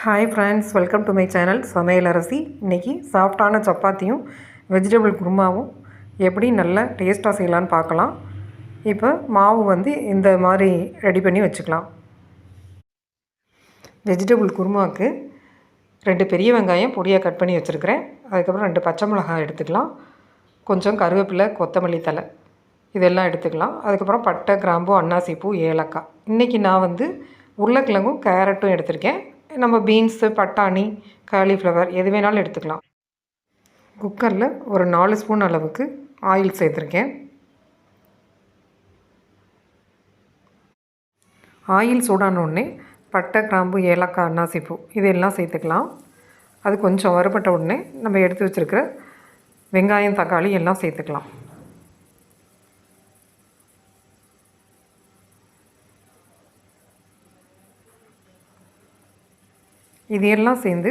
Hi friends welcome to my channel Samayal Arasi. இன்றைக்கி சாஃப்டான சப்பாத்தியும் vegetable குருமாவும் எப்படி நல்லா டேஸ்ட்டாக செய்யலான்னு பார்க்கலாம். இப்போ மாவு வந்து இந்த மாதிரி ரெடி பண்ணி வச்சுக்கலாம். வெஜிடபிள் குருமாவுக்கு ரெண்டு பெரிய வெங்காயம் பொடியாக கட் பண்ணி வச்சுருக்கிறேன். அதுக்கப்புறம் ரெண்டு பச்சை மிளகாய் எடுத்துக்கலாம். கொஞ்சம் கருவேப்பிலை கொத்தமல்லி தலை இதெல்லாம் எடுத்துக்கலாம். அதுக்கப்புறம் பட்டை கிராம்பு அன்னாசிப்பூ ஏலக்காய். இன்றைக்கி நான் வந்து உருளைக்கிழங்கும் கேரட்டும் எடுத்திருக்கேன். நம்ம பீன்ஸு பட்டாணி காலிஃப்ளவர் எது வேணாலும் எடுத்துக்கலாம். குக்கரில் ஒரு நாலு ஸ்பூன் அளவுக்கு ஆயில் சேர்த்துருக்கேன். ஆயில் சூடானோடனே பட்டை கிராம்பு ஏலக்காய் அன்னாசிப்பூ இதெல்லாம் சேர்த்துக்கலாம். அது கொஞ்சம் வறுபட்ட உடனே நம்ம எடுத்து வச்சுருக்கிற வெங்காயம் தக்காளி எல்லாம் சேர்த்துக்கலாம். இது எல்லாம் சேர்ந்து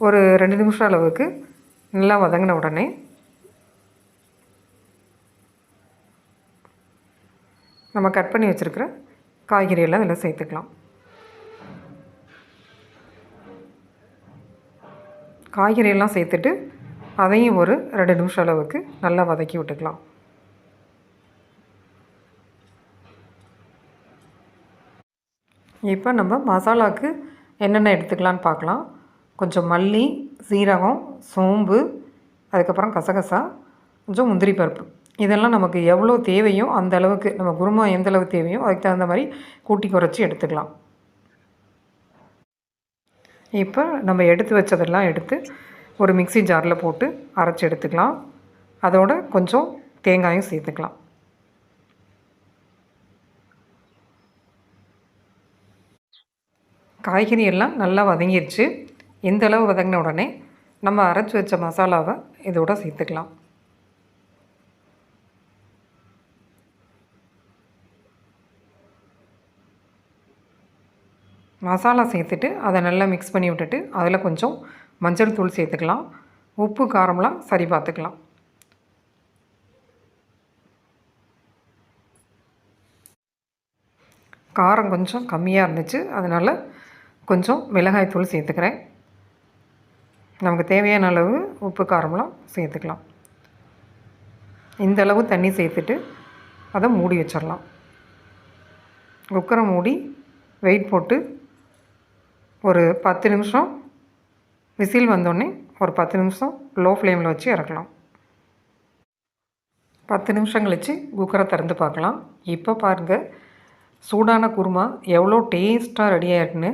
ஒரு ரெண்டு நிமிஷம் அளவுக்கு நல்லா வதங்கின உடனே நம்ம கட் பண்ணி வச்சுருக்கிற காய்கறியெல்லாம் இதில் சேர்த்துக்கலாம். காய்கறியெல்லாம் சேர்த்துட்டு அதையும் ஒரு ரெண்டு நிமிஷம் அளவுக்கு நல்லா வதக்கி விட்டுக்கலாம். இப்போ நம்ம மசாலாவுக்கு என்னென்ன எடுத்துக்கலான்னு பார்க்கலாம். கொஞ்சம் மல்லி சீரகம் சோம்பு அதுக்கப்புறம் கசகசா கொஞ்சம் முந்திரி பருப்பு. இதெல்லாம் நமக்கு எவ்வளோ தேவையோ அந்த அளவுக்கு நம்ம குருமா எந்த அளவு தேவையோ அதுக்கு தகுந்த மாதிரி கூட்டி குறைச்சி எடுத்துக்கலாம். இப்போ நம்ம எடுத்து வச்சதெல்லாம் எடுத்து ஒரு மிக்சி ஜாரில் போட்டு அரைச்சி எடுத்துக்கலாம். அதோட கொஞ்சம் தேங்காயும் சேர்த்துக்கலாம். காய்கறி எல்லாம் நல்லா வதங்கிடுச்சு இந்த அளவு வதங்கின உடனே நம்ம அரைச்சி வச்ச மசாலாவை இதோட சேர்த்துக்கலாம். மசாலா சேர்த்துட்டு அதை நல்லா மிக்ஸ் பண்ணி விட்டுட்டு அதில் கொஞ்சம் மஞ்சள் தூள் சேர்த்துக்கலாம். உப்பு காரம்லாம் சரி பார்த்துக்கலாம். காரம் கொஞ்சம் கம்மியாக இருந்துச்சு. அதனால் கொஞ்சம் மிளகாய்த்தூள் சேர்த்துக்கிறேன். நமக்கு தேவையான அளவு உப்பு காரம்லாம் சேர்த்துக்கலாம். இந்த அளவு தண்ணி சேர்த்துட்டு அதை மூடி வச்சிடலாம். குக்கரை மூடி வெயிட் போட்டு ஒரு பத்து நிமிஷம் விசில் வந்தோடனே ஒரு பத்து நிமிஷம் லோ ஃப்ளேமில் வச்சு இறக்கலாம். பத்து நிமிஷம் கழித்து குக்கரை திறந்து பார்க்கலாம். இப்போ பாருங்கள் சூடான குருமா எவ்வளோ டேஸ்ட்டாக ரெடி ஆகிருக்குன்னு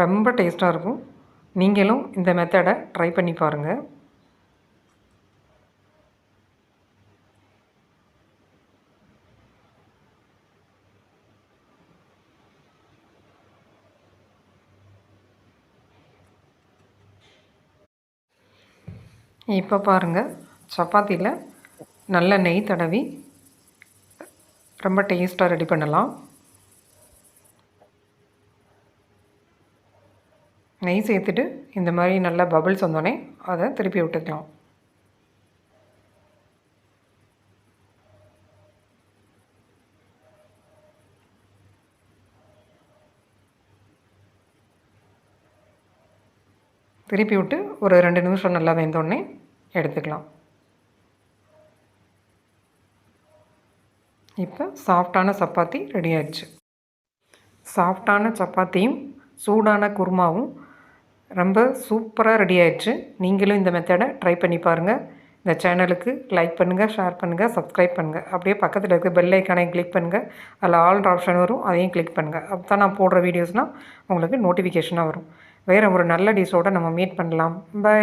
ரொம்ப டேஸ்ட்டாக இருக்கும். நீங்களும் இந்த மெத்தடை ட்ரை பண்ணி பாருங்கள் இப்போ பாருங்கள் சப்பாத்தியில் நல்ல நெய் தடவி ரொம்ப டேஸ்ட்டாக ரெடி பண்ணலாம். நெய் சேர்த்துட்டு இந்த மாதிரி நல்லா பபிள்ஸ் வந்தோடனே அதை திருப்பி விட்டுக்கலாம். திருப்பி விட்டு ஒரு ரெண்டு நிமிஷம் நல்லா வெந்தோடனே எடுத்துக்கலாம். இப்போ சாஃப்டான சப்பாத்தி ரெடி ஆயிடுச்சு. சாஃப்டான சப்பாத்தியும் சூடான குருமாவும் ரொம்ப சூப்பராக ரெடி ஆயிடுச்சு. நீங்களும் இந்த மெத்தடை ட்ரை பண்ணி பாருங்கள் இந்த சேனலுக்கு லைக் பண்ணுங்கள் ஷேர் பண்ணுங்கள் சப்ஸ்கிரைப் பண்ணுங்கள் அப்படியே பக்கத்தில் இருக்க பெல் ஐக்கானையும் கிளிக் பண்ணுங்கள் அதில் ஆல்ட் ஆப்ஷன் வரும் அதையும் கிளிக் பண்ணுங்கள் அப்போ தான் நான் போடுற வீடியோஸ்னால் உங்களுக்கு நோட்டிஃபிகேஷனாக வரும். வேறு ஒரு நல்ல டிஷோடு நம்ம மீட் பண்ணலாம். பை